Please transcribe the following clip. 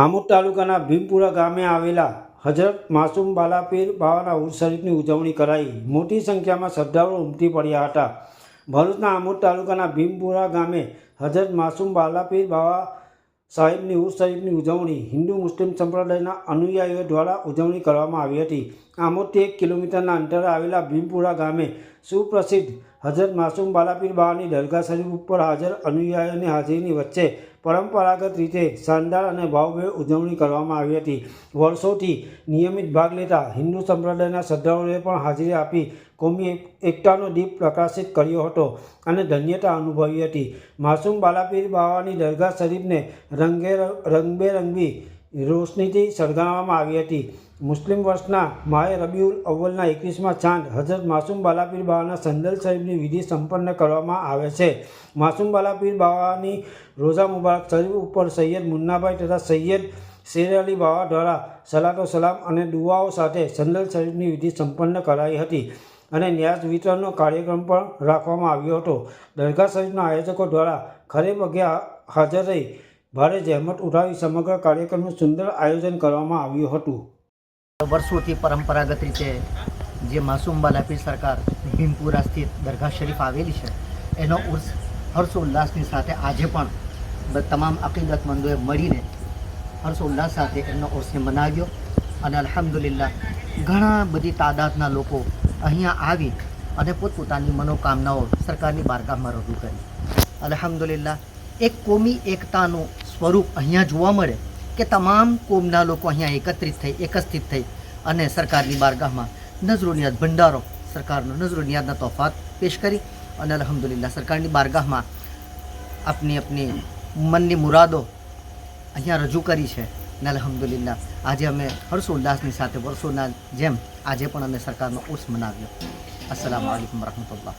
આમોદ તાલુકાના ભીમપુરા ગામે આવેલા હજરત માસુમ બાલાપીર બાવાના ઉર્સ શરીફની ઉજવણી કરાઈ. મોટી સંખ્યામાં શ્રદ્ધાળુઓ ઉમટી પડ્યા હતા. ભરૂચના આમોદ તાલુકાના ભીમપુરા ગામે હજરત માસુમ બાલાપીર બાવા સાહેબની ઉર્સ શરીફની ઉજવણી હિન્દુ મુસ્લિમ સંપ્રદાયના અનુયાયીઓ દ્વારા ઉજવણી કરવામાં આવી હતી. આમોદથી એક કિલોમીટરના અંતરે આવેલા ભીમપુરા ગામે સુપ્રસિદ્ધ હજરત માસૂમ બાલાપીર બાવાની દરગાહ શરીફ ઉપર હાજર અનુયાયીઓની હાજરીની વચ્ચે પરંપરાગત રીતે શાનદાર અને ભાવભેર ઉજવણી કરવામાં આવી હતી. વર્ષોથી નિયમિત ભાગ લેતા હિન્દુ સંપ્રદાયના શ્રદ્ધાળુઓએ પણ હાજરી આપી કોમી એકતાનો દીપ પ્રકાશિત કર્યો હતો અને ધન્યતા અનુભવી હતી. માસૂમ બાલાપીર બાવાની દરગાહ શરીફને રંગે, રંગબેરંગી રોશનીથી સળગાવવામાં આવી હતી. મુસ્લિમ વર્ષના માહે રબીઉલ અવ્વલના એકવીસમાં ચાંદ હજરત માસુમ બાલાપીર બાવાના સંદલ શરીફની વિધિ સંપન્ન કરવામાં આવે છે. માસુમ બાલાપીર બાવાની રોઝા મુબારક શરીફ ઉપર સૈયદ મુન્નાભાઈ તથા સૈયદ શેર અલી બાવા દ્વારા સલાતો સલામ અને દુઆઓ સાથે સંદલ શરીફની વિધિ સંપન્ન કરાઈ હતી અને ન્યાસ વિતરણનો કાર્યક્રમ પણ રાખવામાં આવ્યો હતો. દરગાહ શરીફના આયોજકો દ્વારા ખરે પગે હાજર રહી ભારે જહેમત ઉઠાવી સમગ્ર કાર્યક્રમનું સુંદર આયોજન કરવામાં આવ્યું હતું. વર્ષોથી પરંપરાગત રીતે જે માસુમ બાલાપીર સરકાર ભીમપુરા સ્થિત દરગાહ શરીફ આવેલી છે, એનો ઉર્સ, હર્ષોલ્લાસની સાથે આજે પણ તમામ અકીદતમંદોએ મળીને હર્ષોલ્લાસ સાથે એમનો ઉર્સને મનાવ્યો અને અલહમદુલિલ્લા ઘણા બધી તાદાદના લોકો અહીંયા આવી અને પોતપોતાની મનોકામનાઓ સરકારની બારગાહમાં રજૂ કરી. અલ્હમ્દુલિલ્લાહ એક કોમી એકતાનું સ્વરૂપ અહીંયા જોવા મળે કે તમામ કોમના લોકો અહીંયા એકત્રિત થઈ એકત્રિત થઈ અને સરકારની બારગાહમાં નજરોનિયાદ ભંડારો, સરકારનો નજરોનિયાદના તોફાત પેશ કરી અને અલહમદુલિલ્લા સરકારની બારગાહમાં આપની આપની મનની મુરાદો અહીંયા રજૂ કરી છે ને અલહમદુલિલ્લા આજે અમે હર્ષોલ્લાસની સાથે વર્ષોના જેમ આજે પણ અમે સરકારનો ઉર્સ મનાવ્યો. અસલામ વાલેકુમ વરહમતુલ્લાહ.